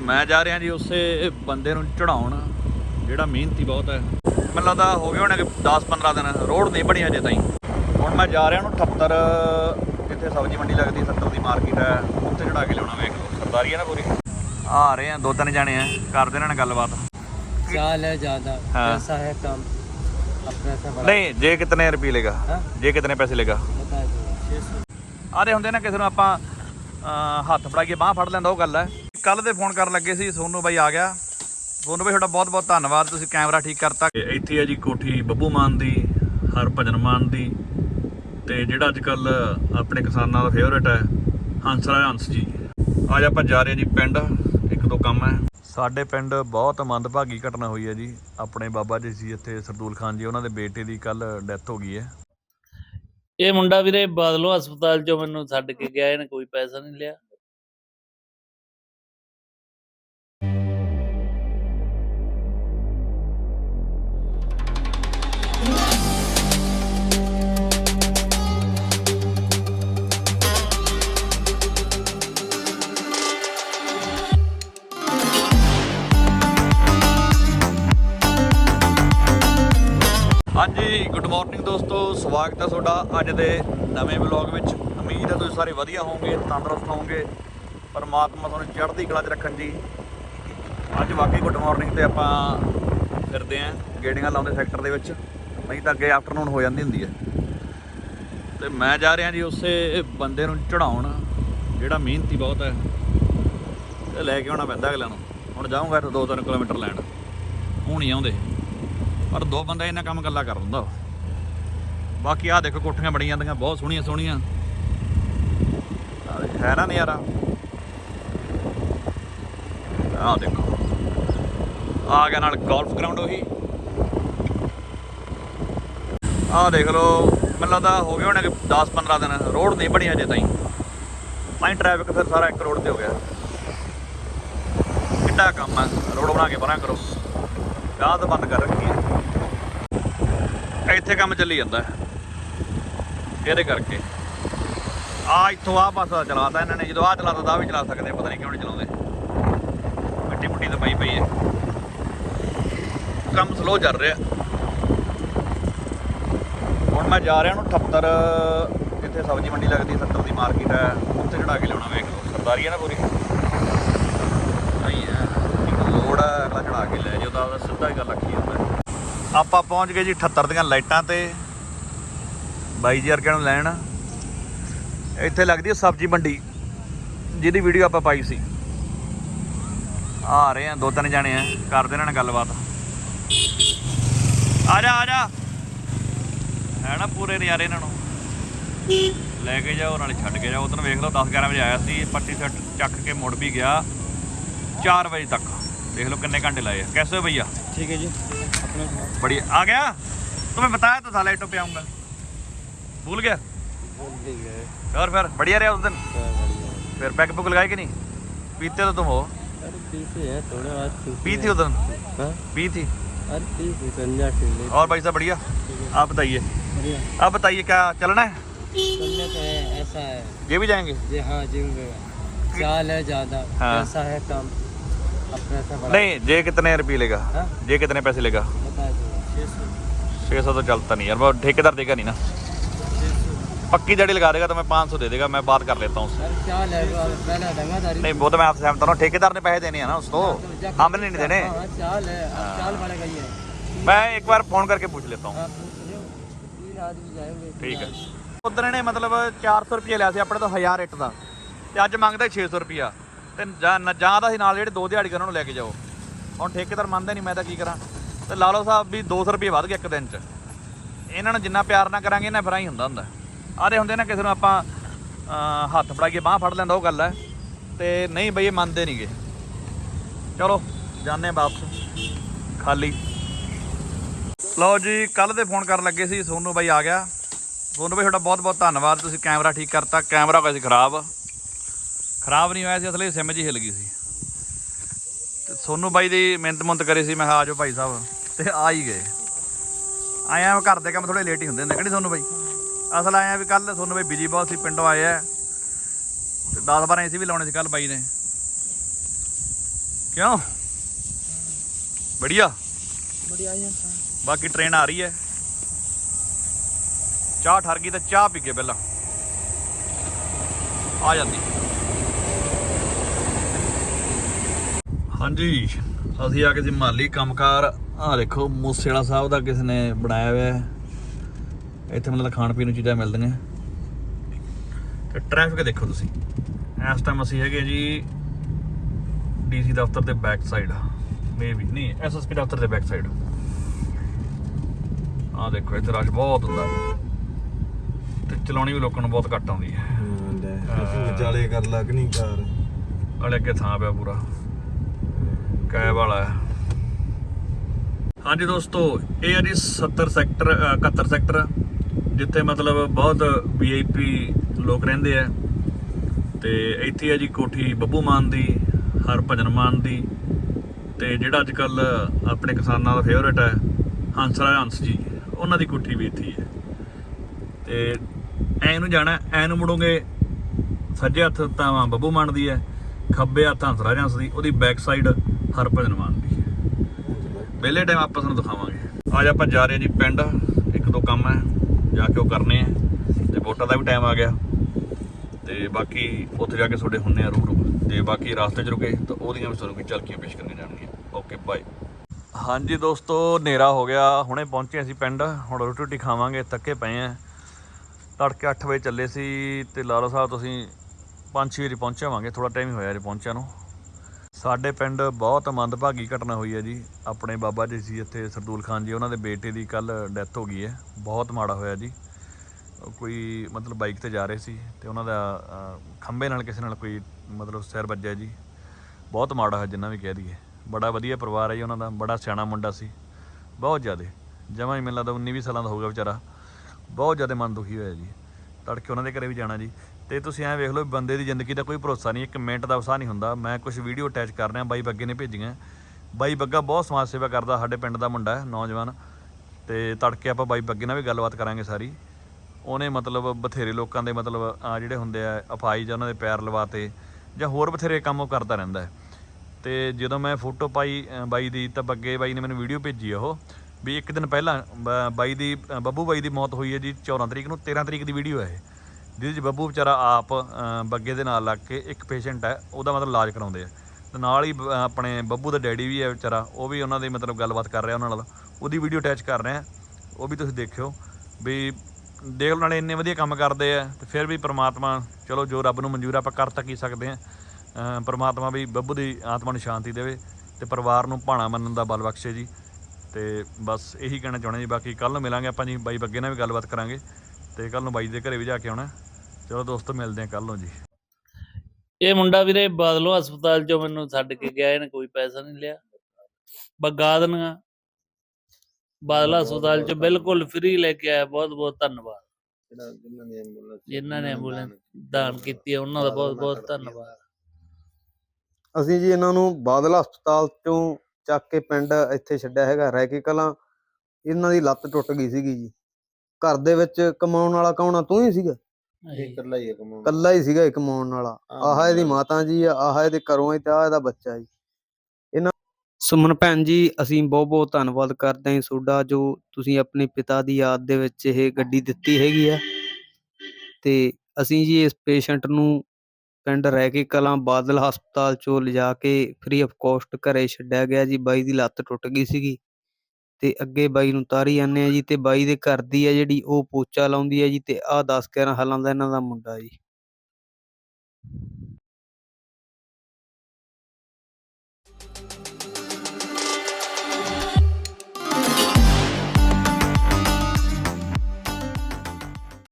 ਮੈਂ ਜਾ ਰਿਹਾ ਜੀ ਉਸੇ ਬੰਦੇ ਨੂੰ ਚੜਾਉਣ ਜਿਹੜਾ ਮਿਹਨਤੀ ਬਹੁਤ ਹੈ। ਮੈਨੂੰ ਲੱਗਦਾ ਹੋ ਗਿਆ ਹੋਣਾ ਕਿ 10-15 ਦਿਨ ਰੋਡ ਨਹੀਂ ਬਣੀ ਹਜੇ ਤਾਈਂ। ਹੁਣ ਮੈਂ ਜਾ ਰਿਹਾ ਨੂੰ 78 ਇੱਥੇ ਸਬਜ਼ੀ ਮੰਡੀ ਲੱਗਦੀ 70 ਦੀ ਮਾਰਕੀਟ ਹੈ ਉੱਥੇ ਚੜਾ ਕੇ ਲਿਆਉਣਾ ਵੇਖ ਲਓ। ਸਰਦਾਰੀ ਹੈ ਨਾ ਪੂਰੀ? ਆ ਰਹੇ ਆ ਦੋ ਤਿੰਨ ਜਾਣੇ ਆ ਕਰਦੇ ਇਹਨਾਂ ਗੱਲਬਾਤ। ਚਾਲ ਹੈ ਜ਼ਿਆਦਾ ਪੈਸਾ ਹੈ ਕਮ ਆਪਣਾ ਸੇ ਬੜਾ। ਨਹੀਂ ਜੇ ਕਿਤਨੇ ਰੁਪਏ ਲੇਗਾ ਜੇ ਕਿਤਨੇ ਪੈਸੇ ਲੇਗਾ। ਆਰੇ ਹੁੰਦੇ ਨਾ ਕਿਸੇ ਨੂੰ ਆਪਾਂ ਹੱਥ ਫੜਾ ਕੇ ਬਾਹ ਫੜ ਲੈਂਦਾ ਉਹ ਗੱਲ ਹੈ। ਕੱਲ ਦੇ ਫੋਨ ਕਰਨ ਲੱਗੇ ਸੀ ਸੋਨੂ ਬਾਈ ਆ ਗਿਆ। ਸੋਨੂ ਬਾਈ ਤੁਹਾਡਾ ਬਹੁਤ ਬਹੁਤ ਧੰਨਵਾਦ ਤੁਸੀਂ ਕੈਮਰਾ ਠੀਕ ਕਰਤਾ। ਇੱਥੇ ਹੈ ਜੀ ਕੋਠੀ ਬੱਬੂ ਮਾਨ ਦੀ ਹਰਭਜਨ ਮਾਨ ਦੀ ਤੇ ਜਿਹੜਾ ਅੱਜ ਕੱਲ ਆਪਣੇ ਕਿਸਾਨਾਂ ਦਾ ਫੇਵਰੇਟ ਹੈ ਹੰਸਰਾਜ ਹੰਸ ਜੀ। ਅੱਜ ਆਪਾਂ ਜਾ ਰਹੇ ਹਾਂ ਜੀ ਪਿੰਡ ਇੱਕ ਦੋ ਕੰਮ ਹੈ। ਸਾਡੇ ਪਿੰਡ ਬਹੁਤ ਮੰਦਭਾਗੀ ਘਟਨਾ ਹੋਈ ਹੈ ਜੀ। ਆਪਣੇ ਬਾਬਾ ਜੀ ਸੀ ਇੱਥੇ ਸਰਦੂਲ ਖਾਨ ਜੀ ਉਹਨਾਂ ਦੇ ਬੇਟੇ ਦੀ ਕੱਲ ਡੈਥ ਹੋ ਗਈ ਹੈ। ਇਹ ਮੁੰਡਾ ਵੀਰੇ ਬਾਦਲੋ ਹਸਪਤਾਲ ਚੋਂ ਮੈਨੂੰ ਛੱਡ ਕੇ ਗਿਆ ਇਹਨੇ ਕੋਈ ਪੈਸਾ ਨਹੀਂ ਲਿਆ। ਮਾਰਨਿੰਗ ਦੋਸਤੋ, ਸਵਾਗਤ ਹੈ ਤੁਹਾਡਾ ਅੱਜ ਦੇ ਨਵੇਂ ਵਲੌਗ ਵਿੱਚ। ਉਮੀਦ ਹੈ ਤੁਸੀਂ ਸਾਰੇ ਵਧੀਆ ਹੋਵੋਗੇ, ਤੰਦਰੁਸਤ ਹੋਵੋਗੇ। ਪਰਮਾਤਮਾ ਤੁਹਾਨੂੰ ਚੜ੍ਹਦੀ ਕਲਾ 'ਚ ਰੱਖਣ ਜੀ। ਅੱਜ ਵਾਕਈ ਗੁੱਡ ਮਾਰਨਿੰਗ ਤੇ ਆਪਾਂ ਫਿਰਦੇ ਆਂ ਗੇੜੀਆਂ ਲਾਉਂਦੇ ਸੈਕਟਰ ਦੇ ਵਿੱਚ। ਨਹੀਂ ਤਾਂ ਅੱਗੇ ਆਫਟਰਨੂਨ ਹੋ ਜਾਂਦੀ ਹੁੰਦੀ ਹੈ। ਤੇ ਮੈਂ ਜਾ ਰਿਹਾ ਜੀ ਉਸੇ ਬੰਦੇ ਨੂੰ ਚੜਾਉਣ ਜਿਹੜਾ ਮਿਹਨਤੀ ਬਹੁਤ ਹੈ। ਤੇ ਲੈ ਕੇ ਆਉਣਾ ਪੈਂਦਾ ਅਗਲਿਆਂ ਨੂੰ। ਹੁਣ ਜਾਊਂਗਾ ਇੱਥੋਂ 2-3 ਕਿਲੋਮੀਟਰ ਲੈਣ। ਹੁਣ ਹੀ ਆਉਂਦੇ। ਪਰ ਦੋ ਬੰਦਾ ਇਹਨਾਂ ਕੰਮ ਗੱਲਾਂ ਕਰ ਦਿੰਦਾ ਉਹ। ਬਾਕੀ ਆਹ ਦੇਖੋ, ਕੋਠੀਆਂ ਬਣੀ ਜਾਂਦੀਆਂ, ਬਹੁਤ ਸੋਹਣੀਆਂ ਸੋਹਣੀਆਂ। ਹੈ ਨਾ ਨਜ਼ਾਰਾ। ਆਹ ਦੇਖੋ। ਆ ਗਿਆ ਨਾਲ ਗੋਲਫ ਗਰਾਊਂਡ ਉਹੀ। ਆਹ ਦੇਖ ਲਓ, ਮੈਨੂੰ ਲੱਗਦਾ ਹੋ ਗਏ ਹੋਣੇ ਕਿ 10-15 ਦਿਨ। ਰੋਡ ਨਹੀਂ ਬਣੀ ਅਜੇ ਤਾਈਂ। ਪਾਈ ਟ੍ਰੈਫਿਕ ਫਿਰ ਸਾਰਾ ਇੱਕ ਰੋਡ ਤੇ ਹੋ ਗਿਆ। ਕਿੱਡਾ ਕੰਮ ਹੈ ਰੋਡ ਬਣਾ ਕੇ ਪਰਾਂ ਕਰੋ। ਗਾਹ ਤਾਂ ਬੰਦ ਕਰ ਰੱਖੀ ਹੈ। ਇੱਥੇ ਕੰਮ ਚੱਲੀ ਜਾਂਦਾ। ਹੈ। ਇਹਦੇ ਕਰਕੇ। ਆ ਇੱਥੋਂ ਆ ਪਾਸਾ ਚਲਾਤਾ ਇਹਨਾਂ ਨੇ, ਜਦੋਂ ਆ ਚਲਾਤਾ ਤਾਂ ਵੀ ਚਲਾ ਸਕਦੇ ਪਤਾ ਨਹੀਂ ਕਿਉਂ ਨਹੀਂ ਚਲਾਉਂਦੇ। ਮਿੱਟੀ ਮੁੱਟੀ ਤਾਂ ਪਈ ਪਈ ਹੈ ਕੰਮ ਸਲੋ ਚੱਲ ਰਿਹਾ। ਹੁਣ ਮੈਂ ਜਾ ਰਿਹਾ ਨੂੰ 78 ਜਿੱਥੇ ਸਬਜ਼ੀ ਮੰਡੀ ਲੱਗਦੀ 70 ਦੀ ਮਾਰਕੀਟ ਹੈ, ਉੱਥੇ ਚੜਾ ਕੇ ਲਿਆਉਣਾ ਵੇਖ ਲਓ। ਸਰਦਾਰੀ ਹੈ ਨਾ ਪੂਰੀ। ਇੱਕ ਲੋੜ ਹੈ ਅਗਲਾ ਚੜਾ ਕੇ ਲੈ ਜਿਓ ਤਾਂ ਸਿੱਧਾ ਹੀ ਗੱਲ ਆਖੀ ਜਾਂਦਾ। ਆਪਾਂ ਪਹੁੰਚ ਗਏ ਜੀ 78 ਦੀਆਂ ਲਾਈਟਾਂ ਤੇ। ਬਾਈ ਜੀ ਵਰਗਿਆਂ ਨੂੰ ਲੈਣ ਇੱਥੇ ਲੱਗਦੀ ਹੈ ਸਬਜ਼ੀ ਮੰਡੀ ਜਿਹਦੀ ਵੀਡੀਓ ਆਪਾਂ ਪਾਈ ਸੀ ਆ ਰਹੇ ਆ ਦੋ ਤਿੰਨ ਜਾਣੇ ਆ ਕਰਦੇ ਇਹਨਾਂ ਨਾਲ ਗੱਲਬਾਤ ਆ ਜਾ ਆ ਜਾ ਹੈ ਨਾ ਪੂਰੇ ਨਜ਼ਾਰੇ ਇਹਨਾਂ ਨੂੰ ਲੈ ਕੇ ਜਾਓ ਨਾਲੇ ਛੱਡ ਕੇ ਜਾਓ ਉਦੋਂ ਵੇਖ ਲਓ 10 11 ਵਜੇ ਆਇਆ ਸੀ ਪੱਟੀ ਸੈੱਟ ਚੱਕ ਕੇ ਮੁੜ ਵੀ ਗਿਆ 4 ਵਜੇ ਤੱਕ देख लो कितने घंटे लाए हैं। कैसे हो भैया ठीक है जी अपने बढ़िया आ गया तुम्हें बताया तो था लाइटों पे आऊंगा भूल गया? और फिर बढ़िया रहा उस दिन? फिर पैक पुक लगाए कि नहीं? पीते तो तुम हो। है पी थी उस दिन? हाँ? पी थी? और भाई साहब बढ़िया? आप बताइए। आप बताइए क्या चलना है? है ऐसा है। ये भी जाएँगे? जी हाँ चाल है ज़्यादा। हाँ। पैसा है कम। अपने से नहीं जे कितने रुपये लेगा? हाँ? जे कितने पैसे लेगा? छः सौ। तो चलता नहीं यार ठेकेदार देगा नहीं ना। पक्की जड़ी लगा देगा तो मैं पाँच सौ दे देगा मैं बात कर लेता हूँ उससे अरे चाल है वो पहले दंगादारी नहीं वो तो मैं आपसे सहमत हूँ ठेकेदार ने पैसे देने हैं ना उसको हमने नहीं देने हाँ चाल है अब चाल बढ़ेगा ये मैं एक बार फोन करके पूछ लेता हूँ हाँ पूछ लो तीन आदमी जाएंगे तीन ਠੀਕ ਹੈ आदमी। ਉਧਰ ਇਹਨੇ ਮਤਲਬ 400 ਰੁਪਏ ਲਿਆ ਸੀ ਆਪਣੇ ਤੋਂ 1000 ਇੱਟ ਦਾ ਤੇ ਅੱਜ ਮੰਗਦਾ 600 ਰੁਪਿਆ ਤੇ ਜਾਂ ਜਾਂ ਤਾਂ ਸੀ ਨਾਲ ਜਿਹੜੇ ਦੋ ਦਿਹਾੜੀ ਕਰਨ ਨੂੰ ਲੈ ਕੇ ਜਾਓ ਹੁਣ ਠੇਕੇਦਾਰ ਮੰਨਦੇ ਨਹੀਂ ਮੈਂ ਤਾਂ ਕੀ ਕਰਾਂ ਤੇ ਲਾ ਲਓ ਸਾਹਿਬ ਵੀ 200 ਰੁਪਏ ਵੱਧ ਗਿਆ ਇੱਕ ਦਿਨ 'ਚ ਇਹਨਾਂ ਨੂੰ ਜਿੰਨਾ ਪਿਆਰ ਨਾਲ ਕਰਾਂਗੇ ਇਹਨਾਂ ਫਿਰ ਹੀ ਹੁੰਦਾ ਹੁੰਦਾ ਆਦੇ ਹੁੰਦੇ ਨਾ ਕਿਸੇ ਨੂੰ ਆਪਾਂ ਹੱਥ ਫੜਾ ਕੇ ਬਾਹ ਫੜ ਲੈਂਦਾ, ਉਹ ਗੱਲ ਹੈ। ਤੇ ਨਹੀਂ ਬਈ, ਇਹ ਮੰਨਦੇ ਨਹੀਂਗੇ ਚਲੋ ਜਾਣੇ ਵਾਪਸ। ਖਾਲੀ। ਲਓ ਜੀ ਕੱਲ ਦੇ ਫੋਨ ਕਰਨ ਲੱਗੇ ਸੀ, ਸੋਨੂ ਬਾਈ ਆ ਗਿਆ। ਸੋਨੂ ਬਾਈ, ਤੁਹਾਡਾ ਬਹੁਤ ਬਹੁਤ ਧੰਨਵਾਦ। ਤੁਸੀਂ ਕੈਮਰਾ ਠੀਕ ਕਰਤਾ, ਕੈਮਰਾ ਹੋਇਆ ਸੀ ਖਰਾਬ। ਖਰਾਬ ਨਹੀਂ ਹੋਇਆ ਸੀ, ਅਸਲੇ ਸਿਮ ਜੀ ਹਿਲ ਗਈ ਸੀ। ਤੇ ਸੋਨੂ ਬਾਈ ਦੀ ਮਿਹਨਤ ਮੁੰਤ ਕਰੀ ਸੀ, ਮੈਂ ਕਿਹਾ ਆ ਜਾਓ ਭਾਈ ਸਾਹਿਬ। ਤੇ ਆ ਹੀ ਗਏ। ਆਇਆ ਘਰ ਦੇ ਕੰਮ ਥੋੜੇ ਲੇਟ ਹੀ ਹੁੰਦੇ ਨੇ ਕਿਹੜੀ ਸੋਨੂ ਬਾਈ? ਅਸਲ ਆਇਆ ਵੀ ਕੱਲ ਤੁਹਾਨੂੰ ਵੀ ਬਿਜ਼ੀ ਬਹੁਤ ਸੀ ਪਿੰਡੋਂ ਆਏ ਆ। ਤੇ 10 12 ਏਸੀ ਵੀ ਲਾਉਣੇ ਸੀ ਕੱਲ ਬਾਈ ਨੇ। ਕਿਉਂ? ਵਧੀਆ। ਬੜੀਆ ਹੀ। ਬਾਕੀ ਟ੍ਰੇਨ ਆ ਰਹੀ ਹੈ। ਚਾਹ ਠਰ ਗਈ ਤਾਂ ਚਾਹ ਪੀ ਕੇ ਪਹਿਲਾਂ। ਆ ਜਾਂਦੀ। ਹਾਂਜੀ ਅਸੀਂ ਆ ਕੇ ਸੀ ਮਾਲੀ ਕੰਮਕਾਰ। ਆ ਦੇਖੋ ਮੂਸੇਵਾਲਾ ਸਾਹਿਬ ਦਾ ਕਿਸ ਨੇ ਬਣਾਇਆ ਹੋਇਆ ਹੈ। ਇੱਥੇ ਮਤਲਬ ਖਾਣ ਪੀਣ ਨੂੰ ਚੀਜ਼ਾਂ ਮਿਲਦੀਆਂ। ਤੇ ਟ੍ਰੈਫਿਕ ਦੇਖੋ ਤੁਸੀਂ। ਇਸ ਟਾਈਮ ਅਸੀਂ ਹੈਗੇ ਜੀ ਡੀਸੀ ਦਫ਼ਤਰ ਦੇ ਬੈਕ ਸਾਈਡ ਮੇਬੀ ਨਹੀਂ ਐਸਐਸਪੀ ਦਫ਼ਤਰ ਦੇ ਬੈਕ ਸਾਈਡ ਆ ਦੇਖੋ ਇੱਥੇ ਰਸ਼ ਬਹੁਤ ਹੁੰਦਾ। ਤੇ ਚਲਾਉਣੀ ਵੀ ਲੋਕਾਂ ਨੂੰ ਬਹੁਤ ਘੱਟ ਆਉਂਦੀ ਹੈ। ਵਿਚਾਲੇ ਕਰ ਲੱਗ ਨਹੀਂ ਕਾਰ। ਹਲੇ ਅੱਗੇ ਥਾਂ ਪਿਆ ਪੂਰਾ। ਕੈਬ ਵਾਲਾ ਹੈ। ਹਾਂਜੀ ਦੋਸਤੋ ਇਹ ਹੈ ਜੀ 70 ਸੈਕਟਰ ਅ, 71 ਸੈਕਟਰ। ਜਿੱਥੇ ਮਤਲਬ ਬਹੁਤ ਵੀਆਈਪੀ ਲੋਕ ਰਹਿੰਦੇ ਆ। ਤੇ ਇੱਥੇ ਹੈ ਜੀ ਕੋਠੀ ਬੱਬੂ ਮਾਨ ਦੀ, ਹਰਭਜਨ ਮਾਨ ਦੀ। ਤੇ ਜਿਹੜਾ ਅੱਜ ਕੱਲ ਆਪਣੇ ਕਿਸਾਨਾਂ ਦਾ ਫੇਵਰੇਟ ਹੈ ਹੰਸਰਾਜ ਹੰਸ ਜੀ, ਉਹਨਾਂ ਦੀ ਕੋਠੀ ਵੀ ਇੱਥੇ ਹੈ ਤੇ ਐ ਨੂੰ ਜਾਣਾ, ਐ ਨੂੰ ਮੁੜੋਗੇ, ਸੱਜੇ ਹੱਥ ਤਾਂ ਬੱਬੂ ਮਾਨ ਦੀ ਹੈ ਖੱਬੇ ਹੱਥ ਹੰਸਰਾਜ ਹੰਸ ਦੀ, ਉਹਦੀ ਬੈਕ ਸਾਈਡ ਹਰਭਜਨ ਮਾਨ ਦੀ। ਹੈ ਵਿਹਲੇ ਟਾਈਮ ਆਪਾਂ ਤੁਹਾਨੂੰ ਦਿਖਾਵਾਂਗੇ। ਅੱਜ ਆਪਾਂ ਜਾ ਰਹੇ ਜੀ ਪਿੰਡ, ਇੱਕ ਦੋ ਕੰਮ ਹੈ ਜਾ ਕੇ ਉਹ ਕਰਨੇ ਆ। ਤੇ ਵੋਟਾਂ ਦਾ ਵੀ ਟਾਈਮ ਆ ਗਿਆ। ਤੇ ਬਾਕੀ ਉੱਥੇ ਜਾ ਕੇ ਤੁਹਾਡੇ ਹੁੰਨੇ ਆ ਰੂਬਰੂ। ਤੇ ਬਾਕੀ ਰਾਸਤੇ 'ਚ ਰੁਕੇ, ਤਾਂ ਉਹਦੀਆਂ ਵੀ ਤੁਹਾਨੂੰ ਕੋਈ ਝਲਕੀਆਂ ਪੇਸ਼ ਕਰਨੀਆਂ ਜਾਣਗੀਆਂ। ਓਕੇ ਬਾਏ ਹਾਂਜੀ ਦੋਸਤੋ, ਹਨੇਰਾ ਹੋ ਗਿਆ। ਹੁਣੇ ਪਹੁੰਚੇ ਅਸੀਂ ਪਿੰਡ। ਹੁਣ ਰੋਟੀ ਰੋਟੀ ਖਾਵਾਂਗੇ, ਥੱਕੇ ਪਏ ਆ। ਤੜਕੇ 8 ਵਜੇ ਚੱਲੇ ਸੀ ਤੇ ਲਾਲਾ ਸਾਹਿਬ, ਤੁਸੀਂ 5-6 ਵਜੇ ਪਹੁੰਚੇ ਹੋਵਾਂਗੇ ਥੋੜਾ ਟਾਈਮ ਹੀ ਹੋਇਆ ਜੀ ਪਹੁੰਚਿਆ ਨੂੰ। ਸਾਡੇ ਪਿੰਡ ਬਹੁਤ ਮੰਦਭਾਗੀ ਘਟਨਾ ਹੋਈ ਹੈ ਜੀ। ਆਪਣੇ ਬਾਬਾ ਜੀ ਸੀ ਇੱਥੇ ਸਰਦੂਲ ਖਾਨ ਜੀ ਉਹਨਾਂ ਦੇ ਬੇਟੇ ਦੀ ਕੱਲ ਡੈਥ ਹੋ ਗਈ ਹੈ। ਬਹੁਤ ਮਾੜਾ ਹੋਇਆ ਜੀ। ਕੋਈ ਮਤਲਬ ਬਾਈਕ ਤੇ ਜਾ ਰਹੇ ਸੀ ਤੇ ਉਹਨਾਂ ਦਾ ਅਹ, ਖੰਭੇ ਨਾਲ ਕਿਸੇ ਨਾਲ ਕੋਈ ਮਤਲਬ ਸਿਰ ਵੱਜਿਆ ਜੀ। ਬਹੁਤ ਮਾੜਾ ਹੋਇਆ ਜਿੰਨਾ ਵੀ ਕਹਿ ਦਈਏ। ਬੜਾ ਵਧੀਆ ਪਰਿਵਾਰ ਹੈ ਜੀ ਉਹਨਾਂ ਦਾ ਬੜਾ ਸਿਆਣਾ ਮੁੰਡਾ ਸੀ। ਬਹੁਤ ਜ਼ਿਆਦਾ। ਜਮਾਂ ਹੀ ਮੈਨੂੰ ਲੱਗਦਾ 19 20 ਸਾਲਾਂ ਦਾ ਹੋਊਗਾ ਵਿਚਾਰਾ। ਬਹੁਤ ਜ਼ਿਆਦਾ ਮਨ ਦੁਖੀ ਹੋਇਆ ਜੀ। ਤੜਕੇ ਉਹਨਾਂ ਦੇ ਘਰੇ ਵੀ ਜਾਣਾ ਜੀ। ਤੇ ਤੁਸੀਂ ਐਂ ਵੇਖ ਲਓ ਬੰਦੇ ਦੀ ਜ਼ਿੰਦਗੀ ਦਾ ਕੋਈ ਭਰੋਸਾ ਨਹੀਂ, ਇੱਕ ਮਿੰਟ ਦਾ ਵਸਾ ਨਹੀਂ ਹੁੰਦਾ। ਮੈਂ ਕੁਝ ਵੀਡੀਓ ਅਟੈਚ ਕਰ ਰਿਹਾ, ਬਾਈ ਬੱਗੇ ਨੇ ਭੇਜੀਆਂ। ਬਾਈ ਬੱਗਾ ਬਹੁਤ ਸਮਾਜ ਸੇਵਾ ਕਰਦਾ, ਸਾਡੇ ਪਿੰਡ ਦਾ ਮੁੰਡਾ ਹੈ, ਨੌਜਵਾਨ। ਤੇ ਤੜਕੇ ਆਪਾਂ ਬਾਈ ਬੱਗੇ ਨਾਲ ਵੀ ਗੱਲਬਾਤ ਕਰਾਂਗੇ ਸਾਰੀ। ਉਹਨੇ ਮਤਲਬ ਬਥੇਰੇ ਲੋਕਾਂ ਦੇ ਮਤਲਬ ਆ ਜਿਹੜੇ ਹੁੰਦੇ ਆ, ਅਫਾਈ ਜਾਂ ਉਹਨਾਂ ਦੇ ਪੈਰ ਲਵਾਤੇ, ਜਾਂ ਹੋਰ ਬਥੇਰੇ ਕੰਮ ਉਹ ਕਰਦਾ ਰਹਿੰਦਾ ਹੈ। ਤੇ ਜਦੋਂ ਮੈਂ ਫੋਟੋ ਪਾਈ ਬਾਈ ਦੀ, ਤਾਂ ਬੱਗੇ ਬਾਈ ਨੇ ਮੈਨੂੰ ਵੀਡੀਓ ਭੇਜੀ ਉਹ, ਵੀ ਇੱਕ ਦਿਨ ਪਹਿਲਾਂ, ਬ- ਬਾਈ ਦੀ ਬੱਬੂ ਬਾਈ ਦੀ ਮੌਤ ਹੋਈ ਹੈ ਜੀ 14 ਤਰੀਕ ਨੂੰ 13 ਤਰੀਕ ਦੀ ਵੀਡੀਓ ਹੈ ਇਹ। ਜਿਹਦੇ 'ਚ ਬੱਬੂ ਵਿਚਾਰਾ ਆਪ ਬੱਗੇ ਦੇ ਨਾਲ ਲੱਗ ਕੇ ਇੱਕ ਪੇਸ਼ੈਂਟ ਹੈ, ਉਹਦਾ ਮਤਲਬ ਇਲਾਜ ਕਰਾਉਂਦੇ ਆ। ਤੇ ਨਾਲ ਹੀ ਬ- ਆਪਣੇ ਬੱਬੂ ਦਾ ਡੈਡੀ ਵੀ ਹੈ ਵਿਚਾਰਾ, ਉਹ ਵੀ ਉਹਨਾਂ ਦੀ ਮਤਲਬ ਗੱਲਬਾਤ ਕਰ ਰਿਹਾ ਉਹਨਾਂ ਨਾਲ। ਉਹਦੀ ਵੀਡੀਓ ਅਟੈਚ ਕਰ ਰਿਹਾ ਉਹ ਵੀ ਤੁਸੀਂ ਦੇਖਿਓ। ਵੀ ਦੇਖ ਲਓ, ਨਾਲੇ ਇੰਨੇ ਵਧੀਆ ਕੰਮ ਕਰਦੇ ਆ, ਤੇ ਫਿਰ ਵੀ ਪ੍ਰਮਾਤਮਾ, ਚਲੋ ਜੋ ਰੱਬ ਨੂੰ ਮਨਜ਼ੂਰ ਆਪਾਂ ਕਰ ਤਾਂ ਕੀ ਸਕਦੇ ਆ। ਅਮ ਪ੍ਰਮਾਤਮਾ ਵੀ ਬੱਬੂ ਦੀ ਆਤਮਾ ਨੂੰ ਸ਼ਾਂਤੀ ਦੇਵੇ ਤੇ ਪਰਿਵਾਰ ਨੂੰ ਭਾਣਾ ਮੰਨਣ ਦਾ ਬਲ ਬਖਸ਼ੇ ਜੀ। ਤੇ ਬਸ ਇਹੀ ਕਹਿਣਾ ਚਾਹੁੰਦਾ ਜੀ, ਬਾਕੀ ਕੱਲ ਨੂੰ ਮਿਲਾਂਗੇ ਆਪਾਂ ਜੀ, ਬਾਈ ਬੱਗੇ ਨਾਲ ਵੀ ਗੱਲਬਾਤ ਕਰਾਂਗੇ। ਤੇ ਕੱਲ ਨੂੰ ਬਾਈ ਦੇ ਘਰੇ ਵੀ ਜਾ ਕੇ ਆਉਣਾ। ਚਲੋ ਦੋਸਤੋ ਮਿਲਦੇ ਆ ਕੱਲ ਨੂੰ ਜੀ। ਇਹ ਮੁੰਡਾ ਵੀਰੇ ਬਾਦਲੋਂ ਹਸਪਤਾਲ ਚੋਂ ਮੈਨੂੰ ਛੱਡ ਕੇ ਗਿਆ ਇਹਨੇ ਕੋਈ ਪੈਸਾ ਨਹੀਂ ਲਿਆ। ਬਗਾ ਦੇਣਗਾ ਬਾਦਲ ਹਸਪਤਾਲ ਚੋਂ ਬਿਲਕੁਲ ਫ੍ਰੀ ਲੈ ਕੇ ਆਇਆ ਬਹੁਤ ਬਹੁਤ ਧੰਨਵਾਦ। ਜਿਨ੍ਹਾਂ ਨੇ ਐਂਬੂਲੈਂਸ ਦਾਨ ਕੀਤੀ ਹੈ ਉਹਨਾਂ ਦਾ ਬਹੁਤ ਬਹੁਤ ਧੰਨਵਾਦ। ਅਸੀਂ ਜੀ ਇਹਨਾਂ ਨੂੰ ਬਾਦਲ ਹਸਪਤਾਲ ਚੋਂ ਚੱਕ ਕੇ ਪਿੰਡ ਇੱਥੇ ਛੱਡਿਆ ਹੈਗਾ ਰਹਿ ਕੇ ਕਲਾਂ ਇਹਨਾਂ ਦੀ ਲੱਤ ਟੁੱਟ ਗਈ ਸੀਗੀ ਜੀ। ਘਰ ਦੇ ਵਿੱਚ ਕਮਾਉਣ ਵਾਲਾ ਕੌਣ ਆ? ਤੂੰ ਹੀ ਸੀਗਾ? ਇਹ ਕੱਲਾ ਹੀ ਸੀਗਾ ਇਹ ਕਮਾਉਣ ਵਾਲਾ। ਆਹ ਇਹਦੀ ਮਾਤਾ ਜੀ ਆਹ ਇਹਦੇ ਘਰੋਂ ਹੀ ਤੇ ਇਹਦਾ ਬੱਚਾ ਜੀ। ਇਹਨਾਂ ਸੁਮਨ ਭੈਣ ਜੀ ਅਸੀਂ ਬਹੁਤ ਬਹੁਤ ਧੰਨਵਾਦ ਕਰਦੇ ਹਾਂ ਤੁਹਾਡਾ ਜੋ ਤੁਸੀਂ ਆਪਣੇ ਪਿਤਾ ਦੀ ਯਾਦ ਦੇ ਵਿੱਚ ਇਹ ਗੱਡੀ ਦਿੱਤੀ ਹੈਗੀ ਆ। ਤੇ ਅਸੀਂ ਜੀ ਇਸ ਪੇਸ਼ੈਂਟ ਨੂੰ ਪਿੰਡ ਰਹਿ ਕੇ ਕਲਾ ਬਾਦਲ ਹਸਪਤਾਲ ਚੋਂ ਲਿਜਾ ਕੇ ਫ੍ਰੀ ਆਫ ਕੋਸਟ ਘਰੇ ਛੱਡਿਆ ਗਿਆ ਜੀ ਬਾਈ ਦੀ ਲੱਤ ਟੁੱਟ ਗਈ ਸੀਗੀ। ਤੇ ਅੱਗੇ ਬਾਈ ਨੂੰ ਤਾਰੀ ਜਾਂਦੇ ਆ ਜੀ ਤੇ ਬਾਈ ਦੇ ਘਰ ਦੀ ਆ ਜਿਹੜੀ ਉਹ ਪੋਚਾ ਲਾਉਂਦੀ ਆ ਜੀ ਤੇ ਆਹ 10 11 ਸਾਲਾਂ ਦਾ ਇਹਨਾਂ ਦਾ ਮੁੰਡਾ ਜੀ।